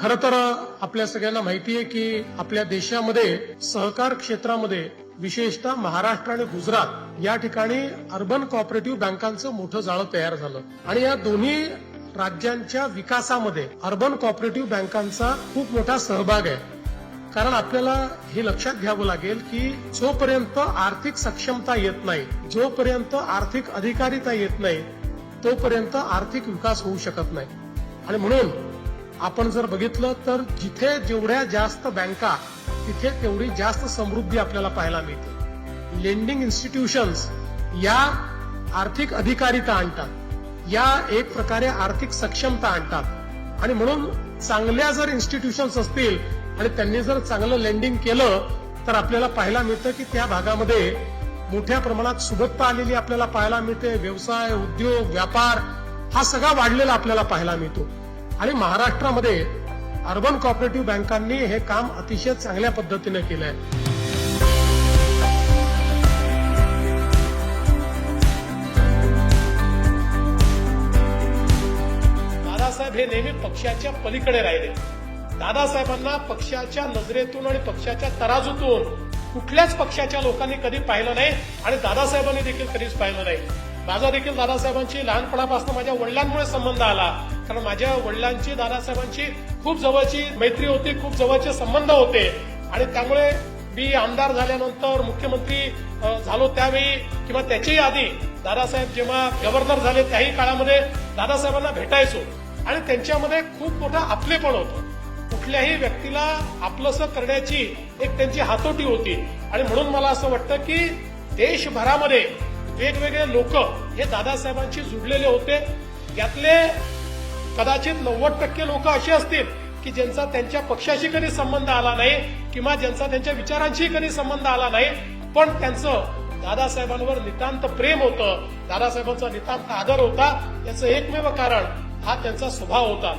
खरं तर आपल्या सगळ्यांना माहिती आहे की आपल्या देशामध्ये सहकार क्षेत्रामध्ये विशेषतः महाराष्ट्र आणि गुजरात या ठिकाणी अर्बन कॉपरेटिव्ह बँकांचं मोठं जाळं तयार झालं. आणि या दोन्ही राज्यांच्या विकासामध्ये अर्बन कॉपरेटिव्ह बँकांचा खूप मोठा सहभाग आहे. कारण आपल्याला हे लक्षात घ्यावं लागेल की जोपर्यंत आर्थिक सक्षमता येत नाही जोपर्यंत आर्थिक अधिकारिता येत नाही तोपर्यंत आर्थिक विकास होऊ शकत नाही. आणि म्हणून आपण जर बघितलं तर जिथे जेवढ्या जास्त बँका तिथे तेवढी जास्त समृद्धी आपल्याला पाहायला मिळते. लेंडिंग इन्स्टिट्यूशन्स या आर्थिक अधिकारिता आणतात. या एक प्रकारे आर्थिक सक्षमता आणतात. आणि म्हणून चांगल्या जर इन्स्टिट्यूशन्स असतील आणि त्यांनी जर चांगलं लेंडिंग केलं तर आपल्याला पाहायला मिळतं की त्या भागामध्ये मोठ्या प्रमाणात सुबत्ता आलेली आपल्याला पाहायला मिळते. व्यवसाय उद्योग व्यापार हा सगळा वाढलेला आपल्याला पाहायला मिळतो. आणि महाराष्ट्रामध्ये अर्बन कॉपरेटिव्ह बँकांनी हे काम अतिशय चांगल्या पद्धतीने केलं आहे दादासाहेब हे नेहमी पक्षाच्या पलीकडे राहिले. दादासाहेबांना पक्षाच्या नजरेतून आणि पक्षाच्या तराजूतून कुठल्याच पक्षाच्या लोकांनी कधी पाहिलं नाही आणि दादासाहेबांनी देखील कधीच पाहिलं नाही. माझा देखील दादासाहेबांची लहानपणापासून माझ्या वडिलांमुळे संबंध आला. कारण माझ्या वडिलांची दादासाहेबांची खूप जवळची मैत्री होती खूप जवळचे संबंध होते. आणि त्यामुळे मी आमदार झाल्यानंतर मुख्यमंत्री झालो त्यावेळी किंवा त्याच्याही आधी दादासाहेब जेव्हा गव्हर्नर झाले त्याही काळामध्ये दादासाहेबांना भेटायचो. आणि त्यांच्यामध्ये खूप मोठं आपलेपण होतं. कुठल्याही व्यक्तीला आपलंसं करण्याची एक त्यांची हातोटी होती. आणि म्हणून मला असं वाटतं की देशभरामध्ये वेगवेगळे लोक हे दादासाहेबांशी जुडलेले होते. यातले कदाचित नव्वद टक्के लोक असे असतील की ज्यांचा त्यांच्या पक्षाशी कधी संबंध आला नाही किंवा ज्यांचा त्यांच्या विचारांशी कधी संबंध आला नाही. पण त्यांचं दादासाहेबांवर नितांत प्रेम होतं. दादासाहेबांचा नितांत आदर होता. याचं एकमेव कारण हा त्यांचा स्वभाव होता.